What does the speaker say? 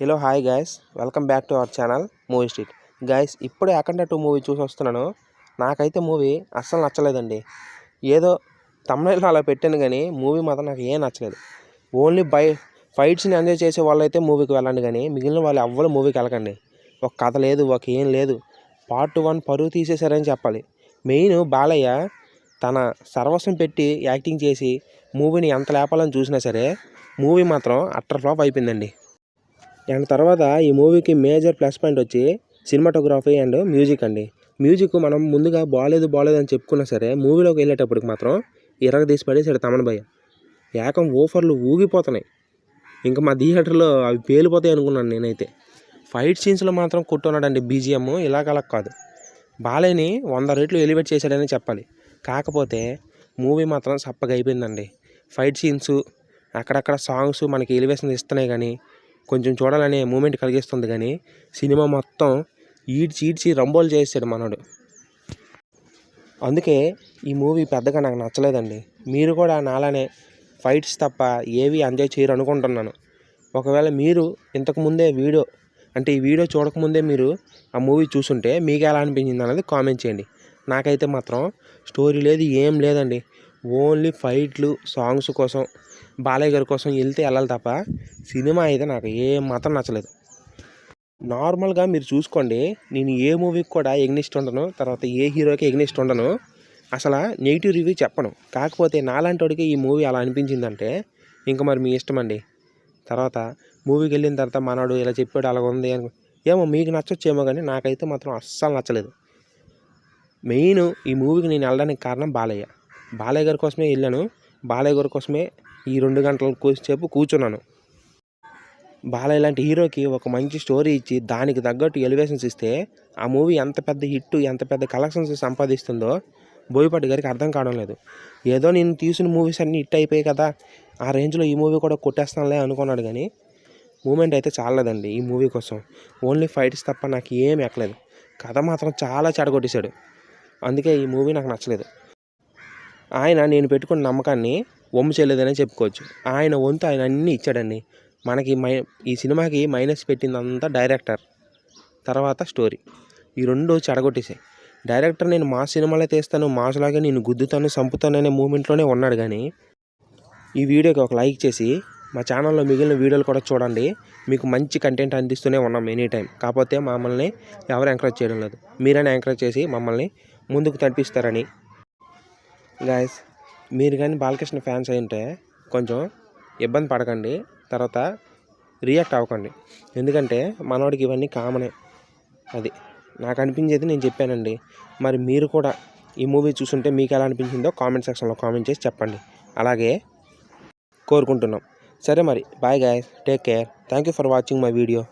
Hello hi guys welcome back to our channel movie street guys ఇప్పుడే Akhanda two movie చూసి వస్తున్నాను. నాకైతే movie అస్సలు నచ్చలేదండి. ఏదో తమిళలో అలా పెట్టాను కానీ మూవీ మాత్రం నాకు ఏం నచ్చలేదు. ఓన్లీ బై ఫైట్స్ని ఎంజాయ్ చేసే వాళ్ళైతే మూవీకి వెళ్ళండి కానీ మిగిలిన వాళ్ళు ఎవ్వరు మూవీకి వెళ్ళకండి. ఒక కథ లేదు ఒక ఏం లేదు. పార్ట్ వన్ పరువు తీసేశారని చెప్పాలి. మెయిన్ బాలయ్య తన సర్వస్వం పెట్టి యాక్టింగ్ చేసి మూవీని ఎంత లేపాలని చూసినా సరే మూవీ మాత్రం అట్టర్ ఫ్లాప్ అయిపోయిందండి. అండ్ తర్వాత ఈ మూవీకి మేజర్ ప్లస్ పాయింట్ వచ్చి సినిమాటోగ్రఫీ అండ్ మ్యూజిక్ అండి. మ్యూజిక్ మనం ముందుగా బాగాలేదు బాగాలేదు అని చెప్పుకున్నా సరే మూవీలోకి వెళ్ళేటప్పటికి మాత్రం ఇరగ తీసి పడేసాడు తమన్ భయ్య. ఏకం ఓఫర్లు ఊగిపోతున్నాయి. ఇంకా మా థియేటర్లో అవి పేలిపోతాయి అనుకున్నాను నేనైతే. ఫైట్ సీన్స్లో మాత్రం కొట్టున్నాడండి బీజిఎం ఇలాగలా కాదు. బాలేని వంద రేట్లు ఎలివేట్ చేశాడని చెప్పాలి. కాకపోతే మూవీ మాత్రం సప్పగా అయిపోయిందండి. ఫైట్ సీన్స్ అక్కడక్కడ సాంగ్స్ మనకి ఎలివేషన్ ఇస్తున్నాయి కానీ కొంచెం చూడాలనే మూమెంట్ కలిగిస్తుంది కానీ సినిమా మొత్తం ఈడ్చి ఈడ్చి రంబోలు చేసాడు మనోడు. అందుకే ఈ మూవీ పెద్దగా నాకు నచ్చలేదండి. మీరు కూడా నాలానే ఫైట్స్ తప్ప ఏవి ఎంజాయ్ చేయరు అనుకుంటున్నాను. ఒకవేళ మీరు ఇంతకుముందే వీడియో అంటే ఈ వీడియో చూడకముందే మీరు ఆ మూవీ చూసుంటే మీకు ఎలా అనిపించింది అనేది కామెంట్ చేయండి. నాకైతే మాత్రం స్టోరీ లేదు ఏం లేదండి. ఓన్లీ ఫైట్లు సాంగ్స్ కోసం బాలయ్య గారి కోసం వెళ్తే వెళ్ళాలి తప్ప సినిమా అయితే నాకు ఏం మాత్రం నచ్చలేదు. నార్మల్గా మీరు చూసుకోండి నేను ఏ మూవీకి కూడా ఎగ్నిస్ట్ ఉండను తర్వాత ఏ హీరోకి ఎగ్నిస్ట్ ఉండను అసలు నెగిటివ్ రివ్యూ చెప్పను. కాకపోతే నాలాంటి వాడికి ఈ మూవీ అలా అనిపించిందంటే ఇంకా మరి మీ ఇష్టం అండి. తర్వాత మూవీకి వెళ్ళిన తర్వాత మనవాడు ఇలా చెప్పాడు అలా ఉంది అని ఏమో మీకు నచ్చొచ్చేమో కానీ నాకైతే మాత్రం అస్సలు నచ్చలేదు. మెయిన్ ఈ మూవీకి నేను వెళ్ళడానికి కారణం బాలయ్య. బాలయ్య గారి కోసమే వెళ్ళాను. బాలయ్య గారి కోసమే ఈ రెండు గంటల సేపు కూర్చున్నాను. బాలయ్య లాంటి హీరోకి ఒక మంచి స్టోరీ ఇచ్చి దానికి తగ్గట్టు ఎలివేషన్స్ ఇస్తే ఆ మూవీ ఎంత పెద్ద హిట్ ఎంత పెద్ద కలెక్షన్స్ సంపాదిస్తుందో బోయపాటి గారికి అర్థం కావడం లేదు. ఏదో నేను తీసిన మూవీస్ అన్నీ హిట్ అయిపోయాయి కదా ఆ రేంజ్లో ఈ మూవీ కూడా కొట్టేస్తానులే అనుకున్నాడు కానీ మూమెంట్ అయితే చాలదండి ఈ మూవీ కోసం. ఓన్లీ ఫైట్స్ తప్ప నాకు ఏం ఎక్కలేదు. కథ మాత్రం చాలా చెడగొట్టేశాడు. అందుకే ఈ మూవీ నాకు నచ్చలేదు. ఆయన నేను పెట్టుకున్న నమ్మకాన్ని వమ్ము చేయలేదని చెప్పుకోవచ్చు. ఆయన వంతు ఆయన అన్నీ ఇచ్చాడండి. మనకి మై ఈ సినిమాకి మైనస్ పెట్టిందంతా డైరెక్టర్ తర్వాత స్టోరీ. ఈ రెండు చెడగొట్టేసాయి డైరెక్టర్ నేను మా సినిమాలో తీస్తాను మాసులాగే నేను గుద్దుతాను చంపుతాను అనే మూమెంట్లోనే ఉన్నాడు కానీ ఈ వీడియోకి ఒక లైక్ చేసి మా ఛానల్లో మిగిలిన వీడియోలు కూడా చూడండి. మీకు మంచి కంటెంట్ అందిస్తూనే ఉన్నాం ఎనీ టైం. కాకపోతే మమ్మల్ని ఎవరు ఎంకరేజ్ చేయడం లేదు. మీరైనా ఎంకరేజ్ చేసి మమ్మల్ని ముందుకు నడిపిస్తారని గాయస్ మీరు కానీ బాలకృష్ణ ఫ్యాన్స్ అయి ఉంటే కొంచెం ఇబ్బంది పడకండి. తర్వాత రియాక్ట్ అవ్వకండి. ఎందుకంటే మనోడికి ఇవన్నీ కామనే అది నాకు అనిపించేది నేను చెప్పానండి. మరి మీరు కూడా ఈ మూవీ చూసుంటే మీకు ఎలా అనిపించిందో కామెంట్ సెక్షన్లో కామెంట్ చేసి చెప్పండి. అలాగే కోరుకుంటున్నాం. సరే మరి bye guys take care thank you for watching my video